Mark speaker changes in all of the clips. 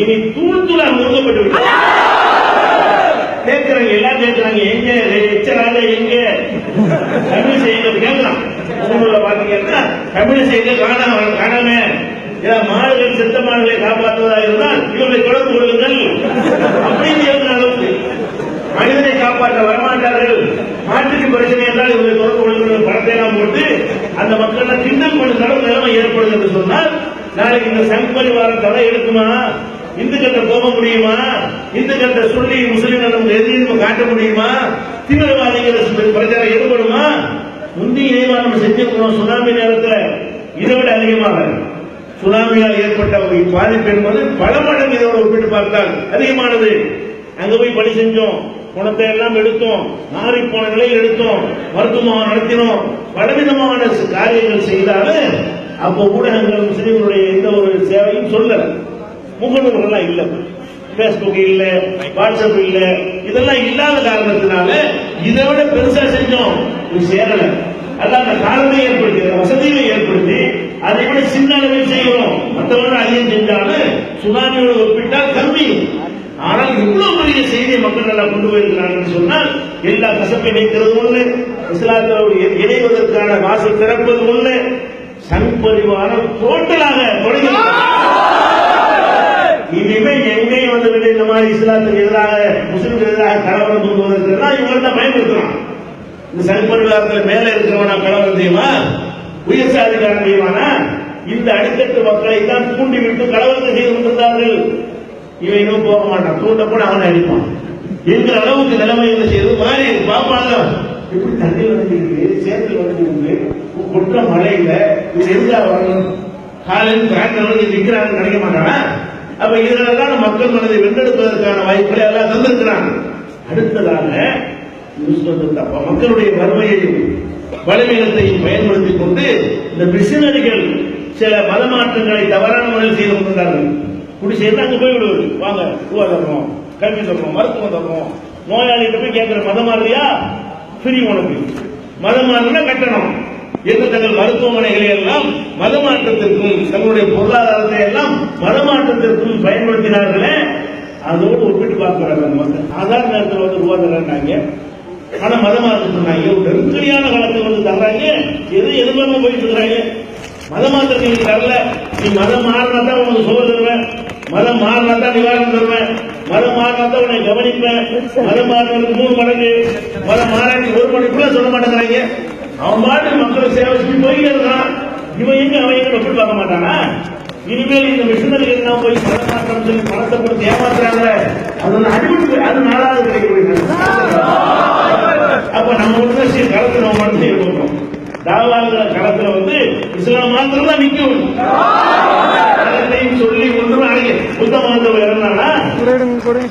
Speaker 1: இனி தூள் தூளா நொறுக்கப்பட்டு கேட்கிறாங்க எல்லாம் கேட்கிறாங்க எங்க எச்சராக எங்க? தமிழ் செய்தி கேட்கலாம். ஊர்ல பாத்தீங்கன்னா தமிழ் செய்த காணாம காணாம. ஏன் மாடுகள் செத்த மாடுகளை காப்பாற்றுவதா இருந்தால் இவர்களை தொடர்பு கொள்ளுங்கள். அப்படின்னு இருக்கிற அளவுக்கு. மனிதனை காப்பாற்ற வரமாட்டார்கள். மாட்டுக்கு பிரச்சனை என்றால் இவர்களை தொடர்பு கொள்ளுங்கள் பணத்தை எல்லாம் போட்டு அந்த மக்கள் கிண்டல் பண்ண நிலைமை ஏற்படுது என்று சொன்னால் நாளைக்கு இந்த சங் பரிவாரம் தடை எடுக்குமா? இந்துக்கிட்ட போக முடியுமா? இந்துக்கிட்ட சொல்லி முஸ்லிம்கள் நமக்கு எதிரி நம்ம காட்ட முடியுமா? தீவிரவாதிகள் பிரச்சாரம் ஈடுபடுமா முந்தி இணைவா நம்ம செஞ்சிருக்கிறோம். சுனாமி நேரத்தில் இதை விட அதிகமாக. சுனாமியால் ஏற்பட்ட பாதிப்பு என்பது பல மடங்கு இதோட ஒப்பிட்டு பார்த்தால் அதிகமானது. அங்க போய் பணி செஞ்சோம். குணத்தை எல்லாம் எடுத்தோம். மாறி போன நிலையில் எடுத்தோம். மருத்துவமாக நடத்தினோம். பலவிதமான காரியங்கள் செய்தாலும் அப்போ ஊடகங்கள் முஸ்லீம்களுடைய எந்த ஒரு சேவையும் சொல்லல. முகநூல்கள்லாம் இல்ல. பேஸ்புக் இல்ல வாட்ஸ்அப் இல்ல. இதெல்லாம் இல்லாத காரணத்தினால இதை விட பெருசா செஞ்சோம். இது சேரல. அல்ல அந்த காலத்தை ஏற்படுத்தி வசதியை ஏற்படுத்தி அதை விட சின்ன அளவில் செய்யணும். மற்றவர்கள் அதிகம் செஞ்சாலும் சுனாமியோட ஒப்பிட்டால் கம்மி ஆனால் இவ்வளவு பெரிய செய்தியை மக்கள் நல்லா கொண்டு போயிருக்கிறாங்கன்னு சொன்னால் எல்லா கசப்பை நீக்கிறது ஒண்ணு இஸ்லாத்தோடு இணைவதற்கான வாசல் திறப்பது ஒண்ணு சங்பரிவாரம் டோட்டலாக தொடங்கி இனிமே எங்கேயும் வந்து விட்டு இந்த மாதிரி இஸ்லாத்துக்கு எதிராக முஸ்லிம்க்கு எதிராக கலவரம் கொண்டு வந்திருக்கிறதா இவங்க தான் பயன்படுத்துறான் இந்த சனிப்பன் பரிவாரத்தில் மேலே இருக்கிறவனா கலவரம் செய்யுமா உயர் சாதிக்காரன் செய்வானா? இந்த அடித்தட்டு மக்களை தான் தூண்டிவிட்டு கலவரத்தை செய்து கொண்டிருந்தார்கள். இவன் இன்னும் போக மாட்டான். தூண்ட கூட அவனை அடிப்பான். என்கிற அளவுக்கு நிலைமை என்ன செய்யுது? மாறி பாப்பாங்க இப்படி தண்ணி வந்து சேர்த்து வந்து கொற்ற மழையில இது எதுக்காக வரணும்? காலையில் சாயந்தரம் நிற்கிறாங்க நினைக்க மாட்டானா? அப்ப இதெல்லாம் மக்கள் மனதை வென்றெடுப்பதற்கான வாய்ப்புகளை எல்லாம் தந்திருக்கிறாங்க. அடுத்ததாக யூஸ் அப்ப மக்களுடைய வறுமையையும் பலவீனத்தையும் பயன்படுத்திக் கொண்டு இந்த மிஷினரிகள் சில மதமாற்றங்களை தவறான முறையில் செய்து கொண்டிருந்தார்கள். குடி சேர்ந்து அங்க போய் விடுவது? வாங்க ரூபா கல்வி தர்றோம் மருத்துவம் தர்றோம் நோயாளிகிட்ட போய் கேட்கிற மதம் மாறியா ஃப்ரீ உனக்கு. மதம் மாறினா கட்டணம். என்று தங்கள் மருத்துவமனைகளை எல்லாம் மதமாற்றத்திற்கும் தங்களுடைய பொருளாதாரத்தை எல்லாம் மதமாற்றத்திற்கும் பயன்படுத்தினார்களே. அதோடு ஒப்பிட்டு பார்க்கிறாங்க அந்த மக்கள். நேரத்தில் வந்து ரூபா தர்றாங்க ஆனா மதமாற்றம் சொன்னாங்க. ஒரு நெருக்கடியான காலத்தில் வந்து தர்றாங்க. எது எதிர்பார்க்க போயிட்டு இருக்கிறாங்க. மதமாற்றத்தை நீங்க தரல. நீ மதம் மாறினா தான் உனக்கு சோறு தருவேன். மதம் மாறினா தான் நிவாரணம் தருவேன். மதம் மாறினா தான் உன்னை கவனிப்பேன். மதம் மாறினதுக்கு மூணு மடங்கு. மதம் மாறாட்டி ஒரு மணிக்குள்ள சொல்ல மாட்டேங்கிறாங்க. அவன் பாட்டு மக்களை சேவை செஞ்சு போயிட்டே இருக்கான் இவன் எங்க? அவன் எங்க? எப்படி பார்க்க மாட்டானா? இனிமேல் இந்த மிஷினரி என்ன போய் மதம் மாற்றம் சொல்லி பணத்தை கொடுத்து ஏமாத்துறாங்க அது அடிபட்டு அது நாலாவது கிடைக்கக்கூடிய அப்ப நம்ம வந்து சரி களத்துல நம்ம மட்டும் செய்ய போகிறோம் தாவாங்கிற களத்துல வந்து இஸ்லாம் மாத்திரம் தான் களத்தையும் சொல்லி ஒன்றும் புத்த மதத்தவ இறந்தானா?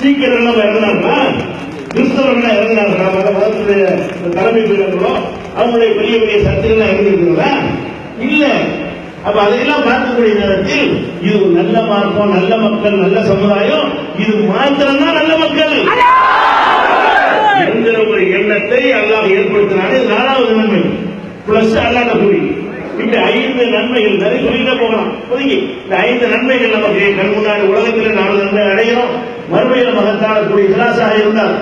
Speaker 1: சீக்கிரம் எல்லாம் இறந்தாங்களா கிறிஸ்தவர்கள் இறந்தாங்களா மத மதத்துடைய தலைமை பீடங்களோ அவங்களுடைய பெரிய பெரிய சக்திகள் இறந்திருக்கிறதா இல்ல. அப்ப அதையெல்லாம் பார்க்கக்கூடிய நேரத்தில் இது நல்ல மார்க்கம் நல்ல மக்கள் நல்ல சமுதாயம். இது மாத்திரம்தான் நல்ல மக்கள். என்கிற ஒரு எண்ணத்தை அல்லாஹ் ஏற்படுத்தினாலே நாலாவது நன்மை. பிளஸ் அல்லாத கூலி. இந்த ஐந்து நன்மைகள் நிறைய சொல்லிட்டே போகலாம். ஒதுங்கி. இந்த ஐந்து நன்மைகள் நமக்கு கண் முன்னாடி உலகத்தில் நாலு மகத்தான இகலாசாக இருந்தால்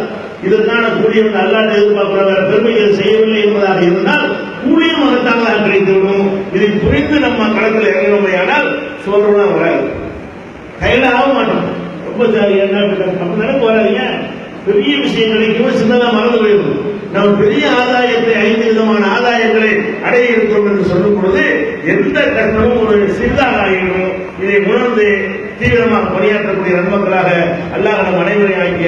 Speaker 1: இதற்கான கூலியை நல்லா எதிர்பார்க்கிற வேற பெருமைகள் செய்யவில்லை என்பதாக இருந்தால் கூலியும் மகத்தானதாக கிடைத்துவிடும் இதை புரிந்து நம்ம களத்தில் இறங்கினோமையானால் சோழனா வராது. கையில ஆக மாட்டோம். ரொம்ப ஜாலியா என்ன அப்ப நினைப்பு வராதீங்க பெரிய விஷயங்களை சின்னதா மறந்து போயிடும் நம்ம பெரிய ஆதாயத்தை ஐந்து விதமான ஆதாயங்களை அடைய இருக்கிறோம் என்று சொல்லும் பொழுது எந்த கஷ்டமும் ஒரு சிறிதாக ஆகிடும் இதை உணர்ந்து தீவிரமாக பணியாற்றக்கூடிய நன்மக்களாக அல்லாஹ் நம் அனைவரையும் ஆக்கிய